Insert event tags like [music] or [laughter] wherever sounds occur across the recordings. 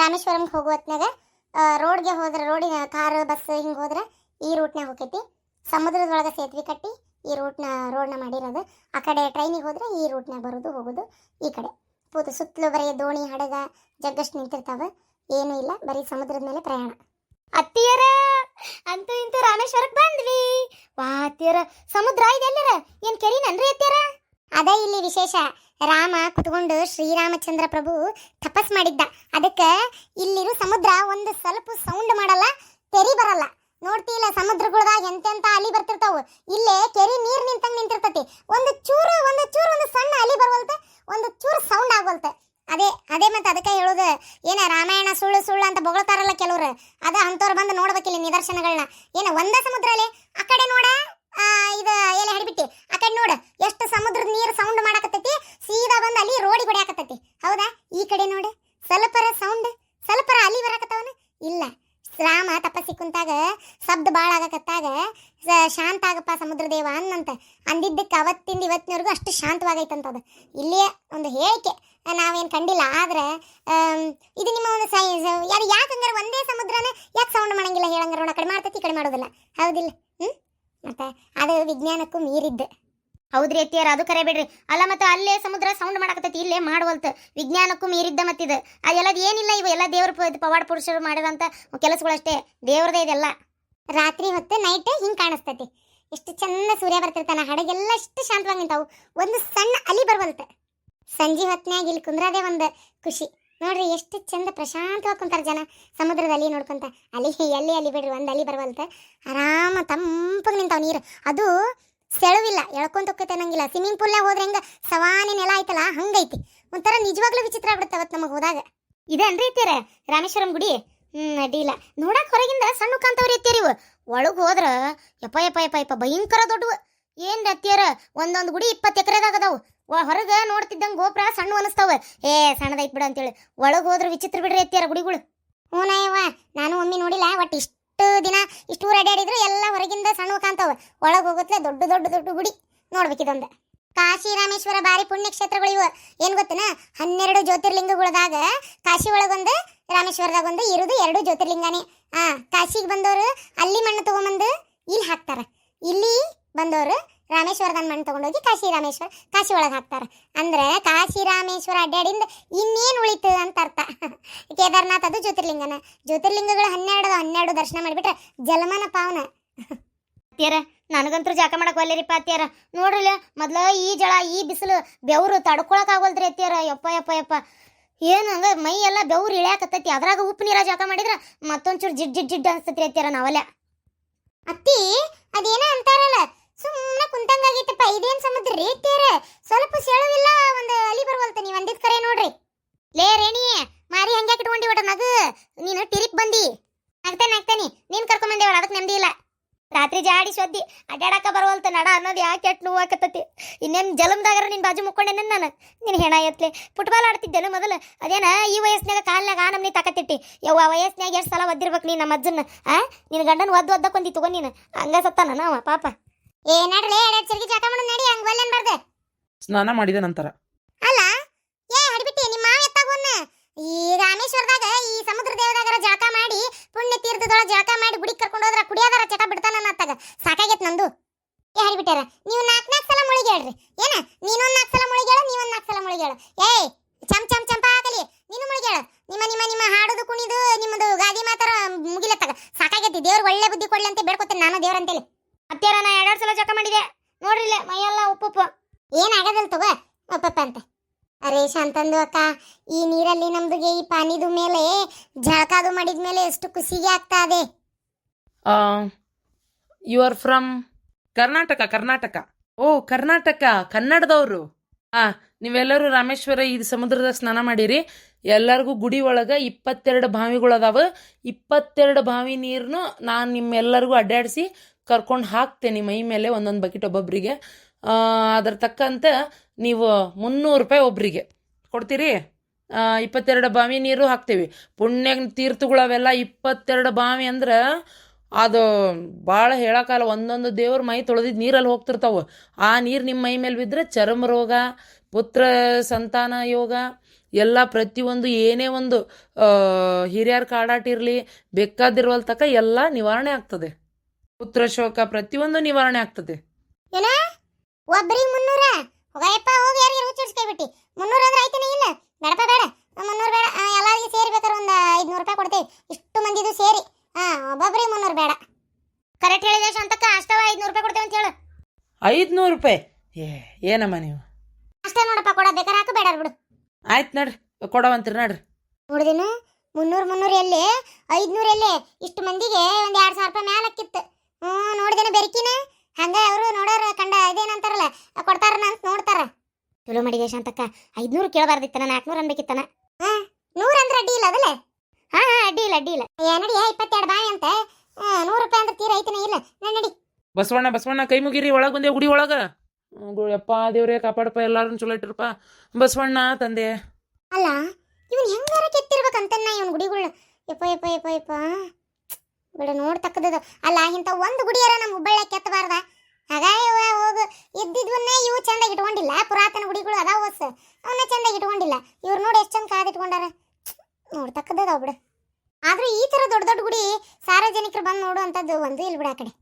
ರಾಮೇಶ್ವರಂಗೆ ಹೋಗೋ ಹೊತ್ನಾಗ ರೋಡ್ಗೆ ಹೋದ್ರೆ ರೋಡಿನ ಕಾರ್, ಬಸ್ ಹಿಂಗೆ ಹೋದ್ರೆ ಈ ರೂಟ್ನಾಗ ಹೋಗೈತಿ ಸಮುದ್ರದೊಳಗೆ ಸೇತುವೆ ಕಟ್ಟಿ ಈ ರೂಟ್ನ, ರೋಡ್ನ ಮಾಡಿರೋದು. ಆ ಕಡೆ ಟ್ರೈನಿಗೆ ಹೋದ್ರೆ ಈ ರೂಟ್ನಾಗ ಬರೋದು, ಹೋಗೋದು ಈ ಕಡೆ. ಪೂತು ಸುತ್ತಲೂ ಬರೀ ದೋಣಿ, ಹಡಗ, ಜಗ್ಗಷ್ಟು ನಿಂತಿರ್ತಾವೆ. ಏನೂ ಇಲ್ಲ, ಬರೀ ಸಮುದ್ರದ ಮೇಲೆ ಪ್ರಯಾಣ. ಅತ್ತಿಯರ, ಅಂತೂ ಇಂತೂ ರಾಮೇಶ್ವರಕ್ಕೆ ಬಂದ್ವಿ. ವಾ ಅತ್ತಿಯರ ಸಮುದ್ರ ಇದೆಲ್ಲರ ಏನು ಕೆರಿನನ್ರಿ ಅತ್ತಿಯರ? ಅದೇ ಇಲ್ಲಿ ವಿಶೇಷ. ರಾಮ ಕುತ್ಕೊಂಡು ಶ್ರೀರಾಮಚಂದ್ರ ಪ್ರಭು ತಪಸ್ ಮಾಡಿದ್ದ. ಅದಕ್ಕೆ ಇಲ್ಲಿರೋ ಸಮುದ್ರ ಒಂದು ಸ್ವಲ್ಪ ಸೌಂಡ್ ಮಾಡಲ್ಲ, ತೆರಿ ಬರಲ್ಲ. ನೋಡ್ತಿಲ್ಲ ಸಮುದ್ರಗಳ್ದಾಗ ಎಂತೆಂತ ಅಲಿ ಬರ್ತಿರ್ತಾವು. ಇಲ್ಲೇ ಕೆರಿ ನೀರು ನಿಂತಂಗ್ ನಿಂತಿರ್ತತಿ. ಒಂದು ಚೂರು ಒಂದು ಚೂರು, ಒಂದು ಸಣ್ಣ ಅಲಿ ಬರ್ವಲ್ತೆ, ಒಂದು ಚೂರು ಸೌಂಡ್ ಆಗವಲ್ತ. ಅದೇ ಅದೇ ಮತ್ತೆ ಅದಕ್ಕೆ ಹೇಳೋದು, ಏನ ರಾಮಾಯಣ ಸುಳ್ಳು ಸುಳ್ಳು ಅಂತ ಬೊಗಳ್ತಾರಲ್ಲ ಕೆಲವರು. ಅದ ಅಂಥವ್ರು ಬಂದು ನೋಡ್ಬೇಕಿಲ್ಲ ನಿದರ್ಶನಗಳನ್ನ ಏನ ಒಂದೇ ಸಮುದ್ರ ಅಲೆ ಆ ಕಡೆ ನೋಡ ಎಷ್ಟು ಸಮುದ್ರದ ನೀರು ಸೌಂಡ್ ಮಾಡಕತ್ತೈತಿ? ಸೀದಾ ಬಂದು ಅಲ್ಲಿ ರೋಡಿ ಹೊಡ್ಯಾಕತ್ತೈತಿ. ಹೌದಾ? ಈ ಕಡೆ ನೋಡಿ. ಸ್ವಲ್ಪರ ಸೌಂಡ್ ಸ್ವಲ್ಪರ ಅಲಿ ಬರಕತ್ತವನ? ಇಲ್ಲ. ರಾಮ ತಪಸ್ಸಿ ಕುಂತಾಗ, ಶಬ್ದ ಭಾಳ ಆಗಕತ್ತಾಗ ಶಾಂತ ಆಗಪ್ಪ ಸಮುದ್ರದೇವ ಅನ್ನಂತ. ಅಂದಿದ್ದಕ್ಕೆ ಅವತ್ತಿಂದ ಇವತ್ತಿನವರೆಗೂ ಅಷ್ಟು ಶಾಂತವಾಗೈತಂತ ಅದು. ಇಲ್ಲಿಯೇ ಒಂದು ಹೇಳಿಕೆ. ನಾವೇನು ಕಂಡಿಲ್ಲ. ಆದ್ರೆ ಇದು ನಿಮ್ಮ ಒಂದು ಸೈ ಯಾರು ಯಾಕೆ ಹಂಗಾರೆ ಒಂದೇ ಸಮುದ್ರನೇ ಯಾಕೆ ಸೌಂಡ್ ಮಾಡಂಗಿಲ್ಲ? ಹೇಳಂಗಾರ ನೋಡ ಕಡೆ ಮಾಡ್ತೈತಿ ಮಾಡೋದಿಲ್ಲ. ಹೌದಿಲ್ಲ. ಹ್ಞೂ ಮತ್ತೆ ಅದು ವಿಜ್ಞಾನಕ್ಕೂ ಮೀರಿದ್ದು. ಹೌದ್ರಿ ಅತ್ತಿಯರ, ಅದು ಕರೆ ಬಿಡ್ರಿ ಅಲ್ಲ ಮತ್ತೆ ಅಲ್ಲೇ ಸಮುದ್ರ ಸೌಂಡ್ ಮಾಡಕತ್ತೈತಿ, ಇಲ್ಲೇ ಮಾಡವಲ್ತ. ವಿಜ್ಞಾನಕ್ಕೂ ಮೀರಿದ್ದ ಮತ್ತಿದ. ಅದೆಲ್ಲ ಏನಿಲ್ಲ ಇವ, ಎಲ್ಲ ದೇವ್ರ ಪವಾಡ ಪುರುಷರು ಮಾಡಿದಂತ ಕೆಲಸಗಳಷ್ಟೇ. ದೇವ್ರದೇ ಇದೆಲ್ಲ. ರಾತ್ರಿ ಹೊತ್ತು ನೈಟ್ ಹಿಂಗೆ ಕಾಣಿಸ್ತೈತಿ. ಎಷ್ಟು ಚಂದ ಸೂರ್ಯ ಬರ್ತಿರ್ತಾನ, ಹಡಗೆಲ್ಲ ಎಷ್ಟು ಶಾಂತವಾಗಿ ನಿಂತಾವು. ಒಂದು ಸಣ್ಣ ಅಲಿ ಬರ್ವಲ್ತ. ಸಂಜೆ ಹೊತ್ನ್ಯಾಗ ಇಲ್ಲಿ ಕುಂದ್ರದೇ ಒಂದು ಖುಷಿ. ನೋಡ್ರಿ ಎಷ್ಟು ಚಂದ ಪ್ರಶಾಂತವಾಗಿ ಕುಂತಾರ ಜನ ಸಮುದ್ರದ ಅಲಿ ನೋಡ್ಕೊಂತ. ಅಲಿ, ಎಲ್ಲಿ ಅಲಿ ಬಿಡ್ರಿ, ಒಂದು ಅಲಿ ಬರ್ವಲ್ತ. ಆರಾಮ ತಂಪಗೆ ನಿಂತಾವ ನೀರು. ಅದು ಸೆಳವಿಲ್ಲ ಎಳ್ಕೊಂತ ಅನ್ನಂಗಿಲ್ಲ. ಸ್ವಿಮ್ಮಿಂಗ್ ಪೂಲ್ನಾಗ ಹೋದ್ರೆ ಹೆಂಗ? ಸವಾನಿ ನೆಲ ಐತಲ್ಲ ಹಂಗೈತಿ. ಒಂಥರ ನಿಜವಾಗ್ಲೂ ವಿಚಿತ್ರ ಆಗ್ಬಿಡುತ್ತೆ ಅವತ್ತು ನಮಗೆ ಹೋದಾಗ. ಇದೇನ್ರಿ ಇತ್ತೀರ ರಾಮೇಶ್ವರಂ ಗುಡಿ? ಹ್ಮ್ ಅಡ್ಡಿಲ್ಲ ನೋಡಕ್ ಹೊರಗಿಂದ ಸಣ್ಣ ಕಾಂತವ್ರಿ ಎತ್ತೀರಿ ಇವು ಒಳಗೆ ಹೋದ್ರ, ಯಪ್ಪ ಯಪ್ಪ ಯಪ್ಪ ಯಪ್ಪ, ಭಯಂಕರ ದೊಡ್ಡವು. ಏನ್ ಅತ್ತಿಯರ? ಒಂದೊಂದು ಗುಡಿ ಇಪ್ಪತ್ತು ಎಕರೆದಾಗ ಅದಾವು. ಹೊರಗೆ ನೋಡ್ತಿದ್ದಂಗೆ ಗೋಪುರ ಸಣ್ಣ ಅನಿಸ್ತಾವ. ಏ, ಸಣ್ಣದೈತ್ ಬಿಡು ಅಂತೇಳಿ ಒಳಗೆ ಹೋದ್ರೆ ವಿಚಿತ್ರ ಬಿಡ್ರಿ ಎತ್ತಿಯರ ಗುಡಿಗಳು. ಹ್ಞೂ ನಾಯವ್ವ, ನಾನು ಒಮ್ಮೆ ನೋಡಿಲ್ಲ ಒಟ್ಟು ಇಷ್ಟು ಇಷ್ಟು ಊರು ಅಡ್ಯಾಡಿದ್ರು ಎಲ್ಲ ಹೊರಗಿಂದ ಸಣ್ಣ ಕಾಣ್ತಾವ. ಒಳಗೆ ಹೋಗುತ್ತಲೇ ದೊಡ್ಡ ದೊಡ್ಡ ದೊಡ್ಡ ಗುಡಿ ನೋಡ್ಬೇಕಿದೊಂದು ಕಾಶಿ ರಾಮೇಶ್ವರ ಬಾರಿ ಪುಣ್ಯಕ್ಷೇತ್ರಗಳು ಇವು. ಏನು ಗೊತ್ತನ? ಹನ್ನೆರಡು ಜ್ಯೋತಿರ್ಲಿಂಗಗಳದಾಗ ಕಾಶಿ ಒಳಗೊಂದು ರಾಮೇಶ್ವರದಾಗ ಒಂದು, ಇರುದು ಎರಡು ಜ್ಯೋತಿರ್ಲಿಂಗನೇ. ಆ, ಕಾಶಿಗೆ ಬಂದವರು ಅಲ್ಲಿ ಮಣ್ಣು ತಗೊಂಬಂದು ಇಲ್ಲಿ ಹಾಕ್ತಾರೆ. ಇಲ್ಲಿ ಬಂದವರು ರಾಮೇಶ್ವರದ ಮಣ್ಣು ತೊಗೊಂಡೋಗಿ ಕಾಶಿ ರಾಮೇಶ್ವರ ಕಾಶಿ ಒಳಗೆ ಹಾಕ್ತಾರ. ಅಂದ್ರೆ ಕಾಶಿ ರಾಮೇಶ್ವರ ಅಡ್ಡಾಡಿಂದ ಇನ್ನೇನು ಉಳಿತು ಅಂತ ಅರ್ಥ. [laughs] ಕೇದಾರ್ನಾಥ್ ಅದು ಜ್ಯೋತಿರ್ಲಿಂಗನ. ಜ್ಯೋತಿರ್ಲಿಂಗಗಳು ಹನ್ನೆರಡು ಹನ್ನೆರಡು ದರ್ಶನ ಮಾಡಿಬಿಟ್ರೆ ಜಲಮನ ಪಾವನ ಅತ್ಯಾರ ನನಗಂತೂ ಜಾಕ ಮಾಡಕ್ ಒಲ್ಲೇರಿಪ್ಪ ಅತ್ಯಾರ ನೋಡ್ರಲ್ಲ ಮೊದ್ಲ ಈ ಜಳ ಈ ಬಿಸಿಲು ಬೆವರು ತಡ್ಕೊಳಕ್ ಆಗೋಲ್ದ್ರಿ ಅತ್ಯಾರ ಯಪ್ಪ ಯಪ್ಪ ಯಪ್ಪ. ಏನು ಹಂಗ ಮೈ ಎಲ್ಲ ಬೆವ್ರು ಇಳಿಯಾಕತ್ತೈತಿ. ಅದ್ರಾಗ ಉಪ್ಪು ನೀರ ಜಾಕ ಮಾಡಿದ್ರೆ ಮತ್ತೊಂಚೂರು ಜಿಡ್ ಜಿಡ್ ಜಿಡ್ ಅನ್ಸ್ತೈತಿ ಅತ್ಯಾರ ನಾವಲ್ಲ ಅತ್ತಿ ಅದೇನ ಅಂತಾರಲ್ಲ ಸುಮ್ಮನೆ ಕುಂತಂಗಾಗೈತಪ್ಪ. ಇದೇನ್ ಸಮುದ್ರ ರೀ ಅತ್ಯಾರ ಸ್ವಲ್ಪ ಸೆಳವಿಲ್ಲ ಒಂದು ಅಲಿ ಬರ್ವಲ್ತ ನೀವು ಅಂದಿದ್ ಕರೆ ನೋಡ್ರಿ. ಲೇ ರೇಣಿ, ಮಾರಿ ಹಂಗ್ಯಾಕ್ ಇಟ್ಕೊಂಡಿ ಒಟ ನಗು ನೀನು ಟಿರಿಪ್ ಬಂದಿ. ನಗ್ತಾನೆ ನಗ್ತಾನೆ ನೀನ್ ಕರ್ಕೊಂಡ್ ಬಂದೇವಲ್ಲ ಅದಕ್ಕೆ ನೆಮ್ಮದಿ ಇಲ್ಲ. ರಾತ್ರಿ ಜಾಡಿ ಸೊದ್ದಿ. ಅಡ್ಡಾಡಕ ಬರವಲ್ತ ನಡ ಅನ್ನೋದು ಯಾಕೆ ಕೆಟ್ಟ ನೋವು ಆಕತ್ತತಿ. ಇನ್ನೇನು ಜಲಮ್ದಾಗರ ನಿನ್ನ ಬಾಜು ಮುಕ್ಕೊಂಡೇನ ನಾನು? ನಿನ್ ಹೆಣ ಎತ್ಲೆ. ಫುಟ್ಬಾಲ್ ಆಡ್ತಿದ್ದೇನು ಮೊದಲು? ಅದೇನ ಈ ವಯಸ್ಸಿನಾಗ ಕಾಲ್ನಾಗ ಆ ನಮ್ನಿ ತಕತಿಟ್ಟಿ ಯವ್ವ ವಯಸ್ಸಿನಾಗ ಎಷ್ಟು ಸಲ ಒದ್ದಿರ್ಬೇಕು ನೀನು ನಮ್ಮ ಅಜ್ಜನ ಆ? ನಿನ್ ಗಂಡನ ಒದ್ದು ಒದ್ದಕೊಂಡಿ ತಗೊಂಡು ನೀನು. ಹಂಗ ಸತ್ತಾನ ನಾವ, ಪಾಪ. ಏ ನಡ್ಲೆ ಎರಡು ಚರ್ಗಿ ಜಾಕ ಮಾಡು ನಡಿ ಹಂಗ ಒಲ್ಲೆನ್ ಬರ್ದೆ? ಸ್ನಾನ ಮಾಡಿದ ನಂತರ. ಅಲ್ಲ? ಏ ಹಡಿಬಿಟ್ಟಿ ನಿಮ್ಮ ಮಾವ ಎತ್ತಾಗೋನ್ನ ಈ ರಾಮೇಶ್ವರದಾಗ ಈ ಸಮುದ್ರ ದೇವದಾಗರ ಜಾಕ ಮಾಡಿ ಪುಣ್ಯ ತೀರ್ಥದೊಳಗೆ ಜಾಕ ಮಾಡಿ ಗುಡಿ ಕರ್ಕೊಂಡು ಹೋದ್ರ ಕುಡಿಯೋದರ ಚಟ ಬಿಡ್ತಾನ ಅತ್ತಾಗ. ಸಾಕಾಗೈತ್ ನಂದು. ಏ ಹಡಿಬಿಟ್ಟಾರ ನೀವು ನಾಲ್ಕು ನಾಲ್ಕು ಸಲ ಮುಳಿಗೆ ಹೇಳ್ರಿ ಏನ ನೀನೊಂದ್ ನಾಲ್ಕು ಸಲ ಮುಳಿಗೆ ಹೇಳು ನೀವೊಂದ್ ನಾಲ್ಕು ಸಲ ಮುಳಿಗೆ ಹೇಳು ಏಯ್ ಚಮ್ ಚಮ್ ಚಂಪ ಹಾಕಲಿ ನೀನು ಮುಳಿಗೆ ಹೇಳು ನಿಮ್ಮ ನಿಮ್ಮ ನಿಮ್ಮ ಹಾಡುದು ಕುಣಿದು ನಿಮ್ಮದು ಗಾದಿ ಮಾತಾರ ಮುಗಿಲತ್ತಾಗ ಸಾಕಾಗೈತಿ ದೇವ್ರು ಒಳ್ಳೆ ಬುದ್ಧಿ ಕೊಡ್ಲಿ ಅಂತ ಬೇಡ್ಕೊತೇನೆ ನಾನು ದೇವ್ರ ಅಂತೇಳಿ ಅತ್ಯಾರ ನಾ ಎರಡೆರಡು ಸಲ ಜಾಕ ಮಾಡಿದೆ ನೋಡ್ರಿಲ್ಲ ಮೈಯೆಲ್ಲ ಉಪ್ಪುಪ್ಪು ಏನಾಗದಲ್ ತಗೋ ಅಂತ. ಅರೇ ಶಾಂತಂದು ಅಕ್ಕ, ಈ ನೀರಲ್ಲಿ ನಮ್ದುಗೆ ಈ ಪಾನಿದು ಮೇಲೆ, ಜಳಕಾದು ಮಾಡಿದ ಮೇಲೆ ಎಷ್ಟು ಖುಷಿಗೆ ಆಗ್ತಾ ಇದೆ. You are from Karnataka Karnataka. ಓ, ಕರ್ನಾಟಕ, ಕನ್ನಡದವರು. ಆ, ನೀವೆಲ್ಲರೂ ರಾಮೇಶ್ವರ ಈ ಸಮುದ್ರದ ಸ್ನಾನ ಮಾಡಿರಿ. ಎಲ್ಲರಿಗೂ ಗುಡಿ ಒಳಗೆ ಇಪ್ಪತ್ತೆರಡು ಬಾವಿಗಳು ಅದಾವ. ಇಪ್ಪತ್ತೆರಡು ಬಾವಿ ನೀರನ್ನು ನಾನು ನಿಮ್ಮೆಲ್ಲರಿಗೂ ಅಡ್ಡಾಡಿಸಿ ಕರ್ಕೊಂಡು ಹಾಕ್ತೇನೆ ಮೈ ಮೇಲೆ ಒಂದೊಂದು ಬಕೆಟ್ ಒಬ್ಬೊಬ್ಬರಿಗೆ ಅದ್ರ ತಕ್ಕಂತೆ ನೀವು ಮುನ್ನೂರು ರೂಪಾಯಿ ಒಬ್ಬರಿಗೆ ಕೊಡ್ತೀರಿ? ಇಪ್ಪತ್ತೆರಡು ಬಾವಿ ನೀರು ಹಾಕ್ತೀವಿ. ಪುಣ್ಯ ತೀರ್ಥಗಳವೆಲ್ಲ ಇಪ್ಪತ್ತೆರಡು ಬಾವಿ ಅಂದ್ರೆ ಅದು ಭಾಳ ಹೇಳೋಕ್ಕಲ್ಲ ಒಂದೊಂದು ದೇವ್ರ ಮೈ ತೊಳೆದಿದ್ದು ನೀರಲ್ಲಿ ಹೋಗ್ತಿರ್ತಾವೆ. ಆ ನೀರು ನಿಮ್ಮ ಮೈ ಮೇಲೆ ಬಿದ್ದರೆ ಚರ್ಮ ರೋಗ, ಪುತ್ರ ಸಂತಾನ ಯೋಗ, ಎಲ್ಲ ಪ್ರತಿಯೊಂದು ಏನೇ ಒಂದು ಹಿರಿಯರ ಕಾಡಾಟ ಇರಲಿ ಬೇಕಾದಿರುವಲ್ ತಕ ಎಲ್ಲ ನಿವಾರಣೆ ಆಗ್ತದೆ. ಪುತ್ರ ಶೋಕ ಪ್ರತಿಯೊಂದು ನಿವಾರಣೆ ಆಗ್ತದೆ. ಒಬ್ರಿಗೆ ಮುನ್ನೂರ? ಹೋಗಯ್ಯಪ್ಪ ಹೋಗಿ ಯಾರಿಗೆ ಹುಚ್ಚಿಡ್ಸ್ಕೊಬಿಟ್ಟು ಮುನ್ನೂರ ಅಂದ್ರೆ ಆಯ್ತಾನೆ ಇಲ್ಲ. ಬೇಡಪ್ಪ ಬೇಡ. ಮುನ್ನೂರು ಬೇಡ. ಎಲ್ಲರಿಗೆ ಸೇರಿ ಬೇಕಾದ್ರೆ ಒಂದು ಐದುನೂರು ರೂಪಾಯಿ ಕೊಡ್ತೇವೆ. ಇಷ್ಟು ಮಂದಿದು ಸೇರಿ. ಹಾಂ ಒಬ್ಬೊಬ್ರಿಗೆ ಮುನ್ನೂರು ಬೇಡ. ಕರೆಕ್ಟ್ ಹೇಳಿದೆ ಶಾಂತಕ್ಕ. ಅಷ್ಟವ ಐದ್ನೂರು ರೂಪಾಯಿ ಕೊಡ್ತೇವೆ ಅಂತ ಹೇಳು. ಐದುನೂರು ರೂಪಾಯಿ? ಏ ಏನಮ್ಮ ನೀವು? ಅಷ್ಟೇ ನೋಡಪ್ಪ ಕೊಡ. ಬೇಕಾರೆ ಹಾಕು ಬೇಡ ಬಿಡು. ಆಯ್ತು ನಡ್ರಿ. ಕೊಡವಂತೀರಿ ನೋಡ್ರಿ. ನೋಡಿದೇನು? ಮುನ್ನೂರು ಮುನ್ನೂರು ಎಲ್ಲಿ? ಐದ್ನೂರು ಎಲ್ಲಿ? ಇಷ್ಟು ಮಂದಿಗೆ ಒಂದು ಎರಡು ಸಾವಿರ ರೂಪಾಯಿ ಮ್ಯಾಲ ಹಾಕಿತ್ತು ಹ್ಞೂ ನೋಡಿದೇನೆ ಬೆರಕಿನ? ಹಂಗ ಅವರು ನೋಡೋರು ಕಂಡ ಇದೇನಂತಾರಲ್ಲ ಕೊಡ್ತಾರನ ಅಂತ ನೋಡ್ತಾರ. ಚಲೋ ಮಾಡಿದೆ ಶಾಂತಕ್ಕ ಐದ್ನೂರು ಕೇಳಬಾರ್ದಿತ್ತನ ನಾಲ್ಕುನೂರು ಅನ್ಬೇಕಿತ್ತನ? ಹಾ ನೂರು ಅಂದ್ರೆ ಅಡ್ಡಿ ಇಲ್ಲ ಅದಲ್ಲ? ಹಾ ಹಾ ಅಡ್ಡಿ ಇಲ್ಲ ಅಡ್ಡಿ ಇಲ್ಲ. ಏ ನಡಿಯ ಇಪ್ಪತ್ತೆರಡು ಬಾಯಿ ಅಂತ. ನೂರು ರೂಪಾಯಿ ಅಂದ್ರೆ ತೀರ ಐತನೇ ಇಲ್ಲ. ನಡಿ, ನಡಿ. ಬಸವಣ್ಣ ಬಸವಣ್ಣ ಕೈ ಮುಗಿರಿ ಒಳಗೆ ಬಂದೆ ಗುಡಿ ಒಳಗೆ. ಯಪ್ಪ ದೇವ್ರೇ ಕಾಪಾಡಪ್ಪ ಎಲ್ಲಾರನ್ನು ಚಲೋ ಇಟ್ಟಿರಪ್ಪ. ಬಸವಣ್ಣ ತಂದೆ. ಅಲ್ಲ ಇವನ್ ಹೆಂಗಾರ ಕೆತ್ತಿರ್ಬೇಕಂತನ್ನ ಇವನ್ ಗುಡಿಗಳು ಯಪ್ಪ ಯಪ್ಪ ಯಪ್ಪ ಯಪ್ಪ. ಬಿಡ ನೋಡ್ತಕ್ಕದ್ದು ಅಲ್ಲ, ಇಂಥ ಒಂದು ಗುಡಿಯಾರ ನಮ್ಮ ಹುಬ್ಬಳ್ಳಿ ಕೆತ್ತಬಾರ್ದ? ಹಾಗಾಗಿ ಹೋಗು. ಇದ್ದಿದ್ವನ್ನೇ ಇವು ಚಂದಾಗಿ ಇಟ್ಕೊಂಡಿಲ್ಲ. ಪುರಾತನ ಗುಡಿಗಳು ಅದಾವ ಹೊಸ. ಅವನ್ನ ಚಂದಾಗಿ ಇಟ್ಕೊಂಡಿಲ್ಲ. ಇವ್ರು ನೋಡಿ ಎಷ್ಟು ಚಂದ ಕಾದಿಟ್ಕೊಂಡಾರ ನೋಡ್ತಕ್ಕದ ಬಿಡು. ಆದ್ರೂ ಈ ತರ ದೊಡ್ಡ ದೊಡ್ಡ ಗುಡಿ ಸಾರ್ವಜನಿಕರು ಬಂದು ನೋಡುವಂಥದ್ದು ಒಂದು ಇಲ್ಲಿ ಬಿಡ ಕಡೆ.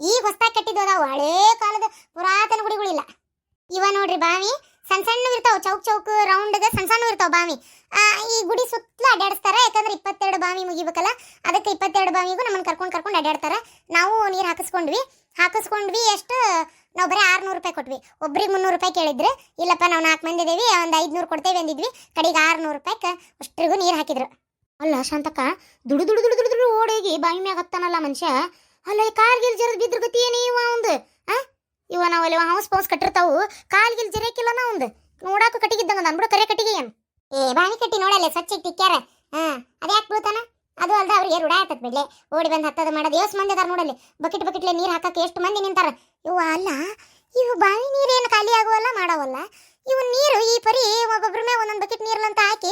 ಈಗ ಹೊಸ್ತಾಗಿ ಕಟ್ಟಿದ್ದು ಅದಾವ. ಹಳೇ ಕಾಲದ ಪುರಾತನ ಗುಡಿಗಳಿಲ್ಲ. ಇವ ನೋಡ್ರಿ ಬಾವಿ. ಸಣ್ಣ ಸಣ್ಣ ಇರ್ತಾವ, ಚೌಕ್ ಚೌಕ್ ರೌಂಡ್ಗೆ ಸಣ್ಣ ಸಣ್ಣ ಇರ್ತಾವ ಬಾವಿ. ಈ ಗುಡಿ ಸುತ್ತಲೂ ಅಡ್ಡಾಡಿಸ್ತಾರ ಯಾಕಂದ್ರೆ ಇಪ್ಪತ್ತೆರಡು ಬಾವಿ ಮುಗಿಬೇಕಲ್ಲ, ಅದಕ್ಕೆ ಇಪ್ಪತ್ತೆರಡು ಬಾವಿಗೂ ನಮ್ಮನ್ನ ಕರ್ಕೊಂಡು ಕರ್ಕೊಂಡು ಅಡ್ಡಾಡ್ತಾರ ನಾವು ನೀರು ಹಾಕಿಸ್ಕೊಂಡ್ವಿ. ಹಾಕಿಸ್ಕೊಂಡ್ವಿ ಎಷ್ಟು? ನಾವು ಬರೀ ಆರ್ನೂರು ರೂಪಾಯಿ ಕೊಟ್ವಿ. ಒಬ್ರಿಗೆ ಮುನ್ನೂರು ರೂಪಾಯಿ ಕೇಳಿದ್ರು. ಇಲ್ಲಪ್ಪ, ನಾವು ನಾಲ್ಕು ಮಂದಿ ಇದೇವಿ, ಒಂದು ಐದುನೂರು ಕೊಡ್ತೇವೆ ಅಂದಿದ್ವಿ. ಕಡೆಗೆ ಆರ್ನೂರು ರೂಪಾಯಿಗೆ ಅಷ್ಟ್ರಿಗೂ ನೀರು ಹಾಕಿದ್ರು. ಅಲ್ಲ, ಶಾಂತಕ್ಕ, ದುಡು ದುಡು ದುಡು ದುಡು ಓಡೋಗಿ ಬಾವಿ ಮ್ಯಾಗ ಹತ್ತಾನಲ್ಲ ಮನುಷ್ಯ? ಅಲ್ಲ ಕಾರ್ಗಿಲ್ ಜರದ ಬಿದ್ರ ಗತಿ ಏನೇ ಇವ ಅವಂದು ಆ ಇವ ಅಲ್ಲಿ ಹೌಸ್ ಪೌಸ್ ಕಟ್ಟಿರ್ತಾವು ಕಾಲ್ಗಿಲ್ ಜರಕಿಲ್ಲ ನಾ ಒಂದು. ನೋಡಾಕ ಕಟ್ಟಿಗಿದ್ದಂಗ ಅಂದ್ಬಿಡು ಕರೆ ಕಟ್ಟಿಗೆ ಏನು. ಏ ಬಾವಿ ಕಟ್ಟಿ ನೋಡಲ್ಲ, ಸ್ವಚ್ಛ ತಿಕ್ಕ್ಯಾರ ಹಾ ಅದ್ಯಾಕೆ ಬೀಳ್ತಾನ? ಅದು ಅಲ್ದ ಅವ್ರಿಗೆ ರೂಢ ಆಯ್ತದ ಬಿಡ್ಲೆ. ಓಡಿ ಬಂದು ಹತ್ತದ ಮಾಡೋದು. ಎಷ್ಟು ಮಂದಿ ಅದಾರ ನೋಡಲ್ಲಿ? ಬಕೆಟ್ ಬಕೆಟ್ಲೆ ನೀರು ಹಾಕಕ್ಕೆ ಎಷ್ಟು ಮಂದಿ ನಿಂತಾರ? ಇವು ಅಲ್ಲ, ಇವು ಬಾವಿ ನೀರೇನು ಖಾಲಿ ಆಗುವಲ್ಲ, ಮಾಡವಲ್ಲ? ಇವು ನೀರು ಈ ಪರಿ ಒಬ್ಬೊಬ್ರ ಮೇಲೆ ಒಂದೊಂದು ಬಕೆಟ್ ನೀರ್ಲಂತ ಹಾಕಿ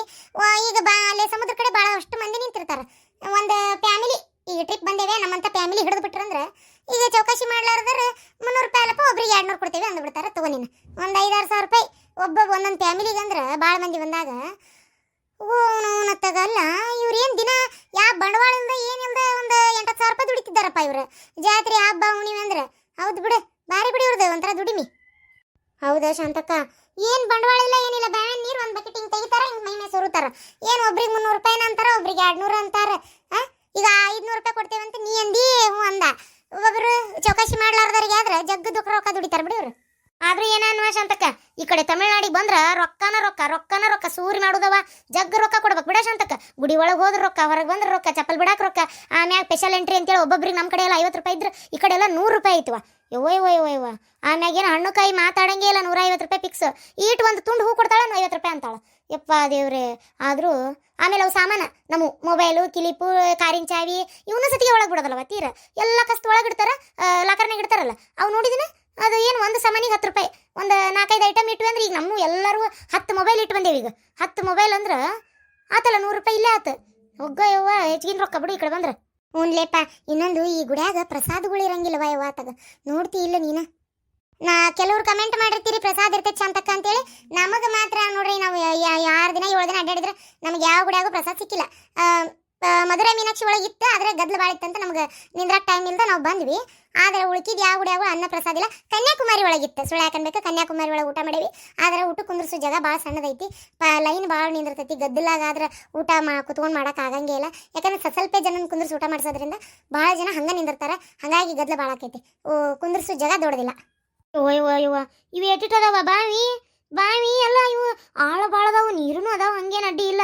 ಈಗ ಬಾ, ಅಲ್ಲೇ ಸಮುದ್ರ ಕಡೆ ಅಷ್ಟು ಮಂದಿ ನಿಂತಿರ್ತಾರ. ಒಂದು ಫ್ಯಾಮಿಲಿ ಈ ಟ್ರಿಪ್ ಬಂದೇವೆ, ನಮ್ಮಂತ ಫ್ಯಾಮಿಲಿ ಹಿಡಿದು ಬಿಟ್ರಂದ್ರೆ, ಈಗ ಚೌಕಾಶಿ ಮಾಡ್ಲಾರ್ದಾರ ಮುನ್ನೂರು ರೂಪಾಯಿ ಅಲ್ಲಪ್ಪ ಒಬ್ರಿಗೆ ಎರಡು ನೂರು ಕೊಡ್ತೇವೆ ಅಂದ್ಬಿಡ್ತಾರ ತಗೋ ನೀನು ಒಂದು ಐದಾರು ಸಾವಿರ ರೂಪಾಯಿ ಒಬ್ಬ ಒಂದೊಂದು ಫ್ಯಾಮಿಲಿಗೆ ಅಂದ್ರೆ ಭಾಳ ಮಂದಿ ಬಂದಾಗ ಓನತ್ತಗಲ್ಲ ಇವ್ರು ಏನು ದಿನ ಯಾವ ಬಂಡವಾಳದಿಂದ ಏನಿಲ್ದ ಒಂದು ಎಂಟತ್ತು ಸಾವಿರ ರೂಪಾಯಿ ದುಡಿತಿದ್ದಾರಪ್ಪ ಇವ್ರು. ಜಾತ್ರೆ ಹಬ್ಬ, ಹುಣ್ಣಿಮೆ ಅಂದ್ರೆ, ಹೌದು ಬಿಡು, ಬಾರಿ ಬಿಡಿ ಇವ್ರದ್ದು ಒಂಥರ ದುಡಿಮಿ. ಹೌದಾ ಶಾಂತಕ್ಕ? ಏನು ಬಂಡವಾಳ ಇಲ್ಲ ಏನಿಲ್ಲ ಬ್ಯಾನ್ ನೀರು ಒಂದು ಬಕೆಟ್ ಹಿಂಗೆ ತೆಗಿತಾರ, ಹಿಂಗೆ ಮೈ ಮೇಲೆ ಏನು ಒಬ್ರಿಗೆ ಮುನ್ನೂರು ರೂಪಾಯಿನ ಅಂತಾರ, ಒಬ್ರಿಗೆ ಎರಡು ನೂರು ಅಂತಾರ, ಆ? ಈಗ ಐದುನೂರು ರೂಪಾಯಿ ಕೊಡ್ತೇವೆ ಅಂತ ನೀ ಅಂದಿ, ಹ್ಞೂ ಅಂದ. ಒಬ್ಬೊಬ್ರು ಚೌಕಾಶಿ ಮಾಡ್ಲಾರ್ದವ್ರಿಗೆ ಆದ್ರೆ ಜಗ್ಗದ ರೊಕ್ಕ ದುಡಿತಾರೆ ಬಿಡಿ ಇವ್ರು. ಆದ್ರೂ ಏನ ಶಾಂತಕ್ಕ ಈ ಕಡೆ ತಮಿಳ್ನಾಡಿಗೆ ಬಂದ್ರ ರೊಕ್ಕನ ರೊಕ್ಕ ರೊಕ್ಕನ ರೊಕ್ಕ, ಸೂರಿ ಮಾಡುದವ. ಜಗ್ ರೊಕ್ಕ ಕೊಡ್ಬೇಕು ಬಿಡ ಶಾಂತಕ್ಕ. ಗುಡಿ ಒಳಗೆ ಹೋದ್ರ ರೊಕ್ಕ, ಹೊರಗೆ ಬಂದ್ರ ರೊಕ್ಕ, ಚಪ್ಪಲ್ ಬಿಡಾಕ ರೊಕ್ಕ. ಆಮ್ಯಾಗ ಸ್ಪೆಷಲ್ ಎಂಟ್ರಿ ಅಂತೇಳಿ ಒಬ್ಬೊಬ್ರಿಗೆ ನಮ್ಮ ಕಡೆ ಎಲ್ಲ ಐವತ್ತು ರೂಪಾಯಿ ಇದ್ರೆ, ಈ ಕಡೆ ಎಲ್ಲ ನೂರು ರೂಪಾಯಿ ಐತವ. ಯವ್ವ ಯವ್ವ ಯವ್ವ ಯವ್ವ. ಆಮ್ಯಾಗ ಏನು ಹಣ್ಣು ಕಾಯಿ ಮಾತಾಡಂಗೆ ಇಲ್ಲ, ನೂರ ಐವತ್ತು ರೂಪಾಯಿ ಫಿಕ್ಸ್ ಈಟ್ ಒಂದು ತುಂಡು ಹೂ ಕೊಡ್ತಾಳ ಐವತ್ತು ರೂಪಾಯಿ ಅಂತಾಳ. ಯಪ್ಪ ದೇವ್ರೆ. ಆದ್ರೂ ಆಮೇಲೆ ಅವು ಸಾಮಾನು, ನಮ್ಮ ಮೊಬೈಲು ಕಿಲಿಪು, ಕಾರಿನ ಚಾವಿ ಇವನ್ನ ಸತಿಗೆ ಒಳಗೆ ಬಿಡೋದಲ್ವ ತೀರ. ಎಲ್ಲ ಕಸ್ತು ಒಳಗೆ ಇಡ್ತಾರ ಲಾಕರ್ನಾಗ ಇಡ್ತಾರಲ್ಲ. ಅವು ನೋಡಿದಿನ? ಅದು ಏನು ಒಂದು ಸಾಮಾನಿಗೆ ಹತ್ತು ರೂಪಾಯಿ, ಒಂದು ನಾಲ್ಕೈದು ಐಟಮ್ ಇಟ್ವಿ ಅಂದ್ರೆ ಈಗ ನಮ್ಮ ಎಲ್ಲರೂ ಹತ್ತು ಮೊಬೈಲ್ ಇಟ್ಟು ಬಂದೇವಿ ಈಗ. ಹತ್ತು ಮೊಬೈಲ್ ಅಂದ್ರೆ ಆತಲ್ಲ ನೂರು ರೂಪಾಯಿ ಇಲ್ಲೇ ಆತು. ಒಗ್ಗ ಯವ್ವ, ಹೆಚ್ಚಿಗಿನ ರೊಕ್ಕ ಬಿಡು ಈ ಕಡೆ ಬಂದ್ರೆ. ಹ್ಞೂನ್ಲೇಪ ಇನ್ನೊಂದು ಈ ಗುಡ್ಯಾಗ ಪ್ರಸಾದಗಳು ಇರಂಗಿಲ್ಲವ ಯವ್ವ ತಗ ನೋಡ್ತಿ ಇಲ್ಲ ನೀನು. ನಾ ಕೆಲವ್ರು ಕಮೆಂಟ್ ಮಾಡಿರ್ತೀರಿ, ಪ್ರಸಾದ ಇರ್ತೈತೆ ಚಂತಕ್ಕ ಅಂತೇಳಿ. ನಮಗೆ ಮಾತ್ರ ನೋಡ್ರಿ ನಾವು ಯಾರು ದಿನ ಏಳು ದಿನ ಅಡ್ಡಾಡಿದ್ರೆ ನಮ್ಗೆ ಯಾವ ಗುಡ್ಯಾಗೂ ಪ್ರಸಾದ ಸಿಕ್ಕಿಲ್ಲ. ಆ, ಮೀನಾಕ್ಷಿ ಒಳಗೆ ಇತ್ತು ಆದ್ರೆ ಗದ್ಲ ಭಾಳ ಇತ್ತಂತ ನಮ್ಗೆ ನಿಂದ್ರಾಕ್ ಟೈಮ್ ಇಲ್ದ ನಾವು ಬಂದ್ವಿ. ಆದ್ರೆ ಉಳ್ಕಿದ ಯಾವ ಗುಡಿಯಾಗೂ ಅನ್ನ ಪ್ರಸಾದ ಇಲ್ಲ. ಕನ್ಯಾಕುಮಾರಿ ಒಳಗಿತ್ತು ಸುಳ್ಳು ಯಾಕನ್ಬೇಕು ಕನ್ಯಾಕುಮಾರಿ ಒಳಗೆ ಊಟ ಮಾಡೀವಿ. ಆದ್ರೆ ಊಟ ಕುಂದ್ರಿಸೋ ಜಾಗ ಭಾಳ ಸಣ್ಣದೈತಿ. ಪ ಲೈನ್ ಭಾಳ ನಿಂದಿರ್ತೈತಿ. ಗದ್ದಲಾಗ ಆದ್ರೆ ಊಟ ಮಾ ಕುತ್ಕೊಂಡು ಮಾಡೋಕ್ಕಾಗಂಗೇ ಇಲ್ಲ. ಯಾಕಂದ್ರೆ ಸಸಲ್ಪೇ ಜನನ ಕುಂದ್ರಿಸಿ ಊಟ ಮಾಡಿಸೋದ್ರಿಂದ ಭಾಳ ಜನ ಹಂಗೆ ನಿಂದಿರ್ತಾರೆ. ಹಾಗಾಗಿ ಗದ್ದಲ ಭಾಳ ಆಕೈತಿ ಕುಂದ್ರಿಸೋ ಜಾಗ ದೊಡ್ಡದಿಲ್ಲ. ಓಯ್ ಓಯ್ ಓ ಇವು ಎಟ್ಟಿಟ್ಟದವ ಬಾವಿ ಬಾವಿ ಎಲ್ಲ ಇವು ಆಳ ಅದಾವು. ನೀರೂ ಅದಾವ. ಹಂಗೇನು ಅಡ್ಡಿ ಇಲ್ಲ.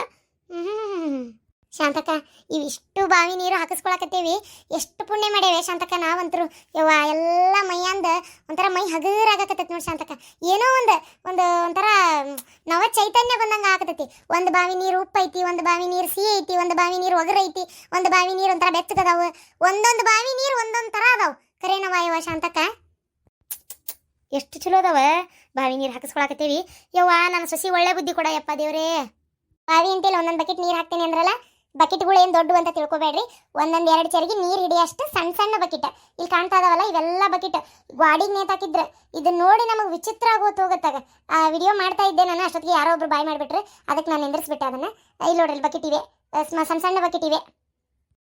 ಹ್ಮ್. ಶಾಂತಕ್ಕ ಇವಿಷ್ಟು ಬಾವಿ ನೀರು ಹಾಕಿಸ್ಕೊಳಕತ್ತೇವಿ, ಎಷ್ಟು ಪುಣ್ಯ ಮಾಡೇವೆ ಶಾಂತಕ ನಾವಂತರು. ಯವ್ವ, ಎಲ್ಲ ಮೈಯಂದ ಒಂಥರ ಮೈ ಹಗರಾಗಕತ್ತೈತಿ ನೋಡಿ ಶಾಂತಕ ಏನೋ ಒಂದು ಒಂದು ಒಂಥರ ನವ ಚೈತನ್ಯ ಬಂದಂಗೆ ಆಗತೈತಿ ಒಂದು ಬಾವಿ ನೀರು ಉಪ್ಪೈತಿ ಒಂದು ಬಾವಿ ನೀರು ಸಿಹಿ ಐತಿ, ಒಂದು ಬಾವಿ ನೀರು ಒಗರೈತಿ ಐತಿ, ಒಂದು ಬಾವಿ ನೀರು ಒಂಥರ ಬೆಚ್ಚಗದಾವು. ಒಂದೊಂದು ಬಾವಿ ನೀರು ಒಂದೊಂದು ಥರ ಅದಾವು. ಕರೇನವ ಯವ್ವ ಶಾಂತಕ ಎಷ್ಟು ಚಲೋ ಅದಾವ ಬಾವಿ ನೀರು ಹಾಕಿಸ್ಕೊಳಕತ್ತೀವಿ. ಯವ್ವ, ನನ್ನ ಸಸಿ ಒಳ್ಳೆ ಬುದ್ಧಿ ಕೊಡ ಯಪ್ಪ ದೇವ್ರೇ. ಬಾವಿ ಅಂತೇಳಿ ಒಂದೊಂದು ಬಕೆಟ್ ನೀರು ಹಾಕ್ತೀನಿ ಅಂದ್ರಲ್ಲ? ಬಕೆಟ್ಗಳು ಏನು ದೊಡ್ಡವು ಅಂತ ತಿಳ್ಕೊಬೇಡ್ರಿ. ಒಂದೊಂದು ಎರಡು ಚರಿಗೆ ನೀರು ಹಿಡಿಯಷ್ಟು ಸಣ್ಣ ಸಣ್ಣ ಬಕೆಟ್. ಇಲ್ಲಿ ಕಾಣ್ತಾ ಇದಾವಲ್ಲ, ಇವೆಲ್ಲ ಬಕೆಟ್. ಗಾಡಿಗೆ ನೇತಾಕಿದ್ರೆ ಇದನ್ನ ನೋಡಿ ನಮಗೆ ವಿಚಿತ್ರ ಆಗೋತು ಹೋಗತ್ತಾಗ. ಆ ವಿಡಿಯೋ ಮಾಡ್ತಾ ಇದ್ದೆ ನಾನು, ಅಷ್ಟೊತ್ತಿಗೆ ಯಾರೋ ಒಬ್ರು ಬಾಯ್ ಮಾಡಿಬಿಟ್ರೆ. ಅದಕ್ಕೆ ನಾನು ನಿಂದ್ರಿಸ್ಬಿಟ್ಟೆ ಅದನ್ನು. ಇಲ್ಲಿ ನೋಡ್ರಿ ಬಕೆಟ್ ಇವೆ. ಸಣ್ಣ ಸಣ್ಣ ಬಕೆಟ್ ಇವೆ.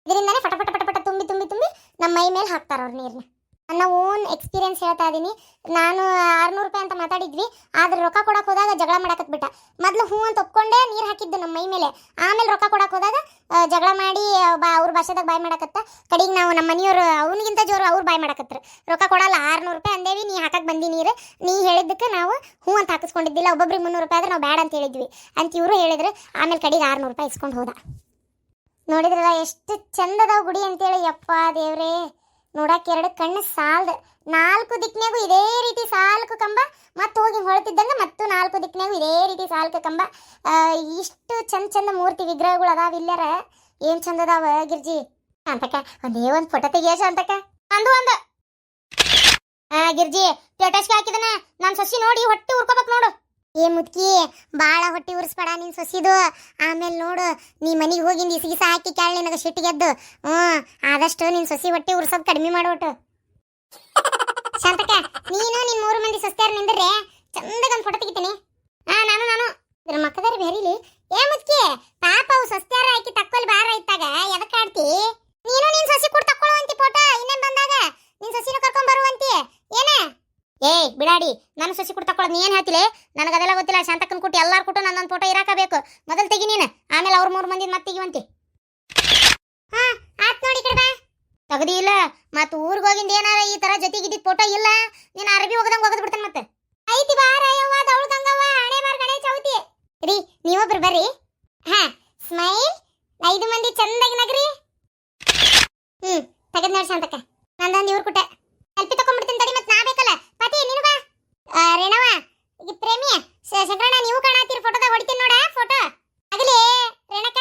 ಇದರಿಂದನೇ ಪಟ ಪಟ ಪಟ ತುಂಬಿ ತುಂಬಿ ತುಂಬಿ ನಮ್ಮ ಮೈ ಮೇಲೆ ಹಾಕ್ತಾರೆ ಅವ್ರು ನೀರನ್ನ ನನ್ನ ಓನ್ ಎಕ್ಸ್ಪೀರಿಯನ್ಸ್ ಹೇಳ್ತಾ ಇದ್ದೀನಿ ನಾನು ಆರ್ನೂರು ರೂಪಾಯಿ ಅಂತ ಮಾತಾಡಿದ್ವಿ, ಆದ್ರೆ ರೊಕ್ಕ ಕೊಡಕ್ಕೆ ಹೋದಾಗ ಜಗಳ ಮಾಡಕತ್ ಬಿಟ್ಟ. ಮೊದಲು ಹೂ ಅಂತ ಒಪ್ಕೊಂಡೇ, ನೀರು ಹಾಕಿದ್ದು ನಮ್ಮ ಮೈ ಮೇಲೆ. ಆಮೇಲೆ ರೊಕ್ಕ ಕೊಡಕ್ಕೆ ಹೋದಾಗ ಜಗಳ ಮಾಡಿ ಬಾ, ಅವ್ರ ಭಾಷೆದಾಗ ಬಾಯ್ ಮಾಡಕತ್ತ. ಕಡೆಗೆ ನಾವು ನಮ್ಮ ಮನೆಯವರು, ಅವನಿಗಿಂತ ಜೋರು ಅವ್ರು ಬಾಯ್ ಮಾಡಕತ್ತರ ರೊಕ್ಕ ಕೊಡಲ್ಲ, ಆರ್ನೂರು ರೂಪಾಯಿ ಅಂದೇವಿ, ನೀ ಹಾಕಕ್ಕೆ ಬಂದಿ ನೀರು. ನೀ ಹೇಳಿದ್ದಕ್ಕೆ ನಾವು ಹೂ ಅಂತ ಹಾಕಿಸ್ಕೊಂಡಿದ್ದಿಲ್ಲ, ಒಬ್ಬೊಬ್ರಿಗೆ ಮುನ್ನೂರು ರೂಪಾಯಿ ಆದ್ರೆ ನಾವು ಬ್ಯಾಡ ಅಂತ ಹೇಳಿದ್ವಿ. ಅಂತ ಇವರು ಹೇಳಿದ್ರು. ಆಮೇಲೆ ಕಡೆಗೆ ಆರ್ನೂರು ರೂಪಾಯಿ ಇಸ್ಕೊಂಡು ಹೋದ. ನೋಡಿದ್ರಲ್ಲ, ಎಷ್ಟು ಚಂದದ ಗುಡಿ ಅಂತೇಳಿ, ಯಪ್ಪ ದೇವ್ರೇ. ನೋಡಕ್ ಎರಡು ಕಣ್ಣು ಸಾಲ್ದ. ನಾಲ್ಕು ದಿಕ್ನಾಗೂ ಇದೇ ರೀತಿ ಸಾಲ್ಕು ಕಂಬ, ಮತ್ತೆ ಹೋಗಿ ಹೊಳ್ತಿದ್ದಂಗ ಮತ್ತು ನಾಲ್ಕು ದಿಕ್ನಾಗೂ ಇದೇ ರೀತಿ ಸಾಲ್ಕು ಕಂಬ. ಇಷ್ಟು ಚಂದ ಚಂದ ಮೂರ್ತಿ ವಿಗ್ರಹಗಳು ಅದಾವ ಇಲ್ಲರ? ಏನ್ ಚಂದ ಅದಾವ ಗಿರ್ಜಿ? ಅಂತಕ ಒಂದೇ ಒಂದು ಫೋಟೋ ತೆಗಿಯೋಶ ಅಂತಕ ಅಂದು ಒಂದು. ಗಿರ್ಜಿ ಸ್ಟೇಟಸ್ಗೆ ಹಾಕಿದನ. ನಾನು ಸಸಿ ನೋಡಿ ಹೊಟ್ಟೆ ಉರ್ಕೋಬೇಕು ನೋಡು. ಏ ಮುದ್ಕಿ ಬಾಳ ಹೊಟ್ಟಿ ಉರ್ಸ್ಬೇಡ ನೀನ್ ಸೊಸಿದು. ಆಮೇಲೆ ನೋಡು, ನೀ ಮನೆಗೆ ಹೋಗಿಂದ ಇಸಿಗಿಸ ಹಾಕಿ ಕೇಳಿ ನಿನಗೆ ಸಿಟ್ಟಿಗೆದ್ದು ಹ್ಞೂ, ಆದಷ್ಟು ನಿನ್ ಸೊಸಿ ಹೊಟ್ಟೆ ಉರ್ಸೋದು ಕಡಿಮೆ ಮಾಡ್ಬಿಟ್ಟು ಶಾಂತಕ ನೀನು ನಿನ್ ಮೂರು ಮಂದಿ ಸೊಸ್ತಿಯಾರು ನಿಂದ್ರೆ? ಚಂದಾಗ ಒಂದು ಫೋಟೋ ತೆಗಿತೀನಿ. ಹಾ ನಾನು ನಾನು. ಇದ್ರ ಮಕ್ಕದಾರ ಬೇರಿಲಿ? ಏ ಮುದ್ಕಿ ಪಾಪ ಅವು ಸೊಸ್ತಿಯಾರ ಹಾಕಿ ತಕ್ಕೊಲ್ ಬಾರ ಇತ್ತಾಗ ಎದಕ್ಕೆ ಆಡ್ತಿ? ನೀನು ನಿನ್ ಸೊಸಿ ಕೂಡ ತಕ್ಕೊಳ್ಳುವಂತಿ ಫೋಟೋ, ಇನ್ನೇನ್ ಬಂದಾಗ? ನಿನ್ ಸೊಸಿನೂ ಕರ್ಕೊಂಡ್ ಬರುವಂತಿ, ಏನ? ಏಯ್, ಬಿಡಾಡಿ. ನನ್ನ ಸಸಿ ಕೂಡ ತಕೊಳ್ಳೋದು ನೀ ಏನು ಹೇಳ್ತಿಲೆ? ನನಗೆ ಅದೆಲ್ಲ ಗೊತ್ತಿಲ್ಲ. ಶಾಂತಕ್ಕನ್ ಕೊಟ್ಟು ಎಲ್ಲಾರು ಕೊಟ್ಟು ನನ್ನ ಫೋಟೋ ಇರಾಕಬೇಕು. ಮೊದಲು ತೆಗಿ ನೀನು. ಆಮೇಲೆ ಅವ್ರ ಮೂರು ಮಂದಿ ಮತ್ತೆ ತೆಗಿವಂತಿ. ಹಾ, ಆತ್ ನೋಡಿ ಕಡೆ ಬಾ. ತಗದಿ ಇಲ್ಲ. ಮತ್ತೆ ಊರಿಗೆ ಹೋಗಿಂದ ಏನಾರ ಈ ತರ ಜೊತೆಗಿದ್ದಿದ್ ಫೋಟೋ ಇಲ್ಲ. ನೀನು ಅರಬಿ ಹೋಗದಂಗ ಹೋಗದ್ ಬಿಡ್ತಾನ ಮತ್ತೆ. ಐತಿ ಬಾ ಯವ್ವ ದೌಳ ಗಂಗವ್ವ, ಹಣೆ ಬಾರ್ ಚೌತಿ. ರೀ, ನೀವೊಬ್ರು ಬರ್ರಿ. ಹಾ, ಸ್ಮೈಲ್, ಐದು ಮಂದಿ ಚಂದಾಗಿ ನಗ್ರಿ ಹ್ಮ್ ತೆಗದ್ ನೋಡಿ ಶಾಂತಕ್ಕ ನಂದೊಂದು ಇವ್ರ ಕುಟ್ಟೆ ಸೆಲ್ಫಿ ತಕೊಂಡ್ಬಿಡ್ತೀನಿ ತಡಿ ಮತ್ ನಾ ಬೇಕಲ್ಲ ಪತಿ ನೀನು ಬಾ ಆ, ರೇಣವ ಈ ಪ್ರೇಮಿ ಶ- ಶಂಕರಣ್ಣ ನೀವು ಕಾಣತ್ತೀರಿ ಫೋಟೋದಾಗ ಹೊಡಿತೀನಿ ನೋಡ ಫೋಟೋ ಆಗಲಿ ರೇಣಕ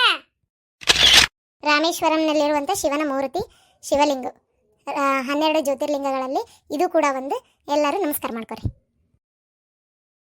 ರಾಮೇಶ್ವರಂನಲ್ಲಿರುವಂಥ ಶಿವನ ಮೂರ್ತಿ ಶಿವಲಿಂಗ ಹನ್ನೆರಡು ಜ್ಯೋತಿರ್ಲಿಂಗಗಳಲ್ಲಿ ಇದು ಕೂಡ ಒಂದು. ಎಲ್ಲರೂ ನಮಸ್ಕಾರ ಮಾಡ್ಕೊರಿ.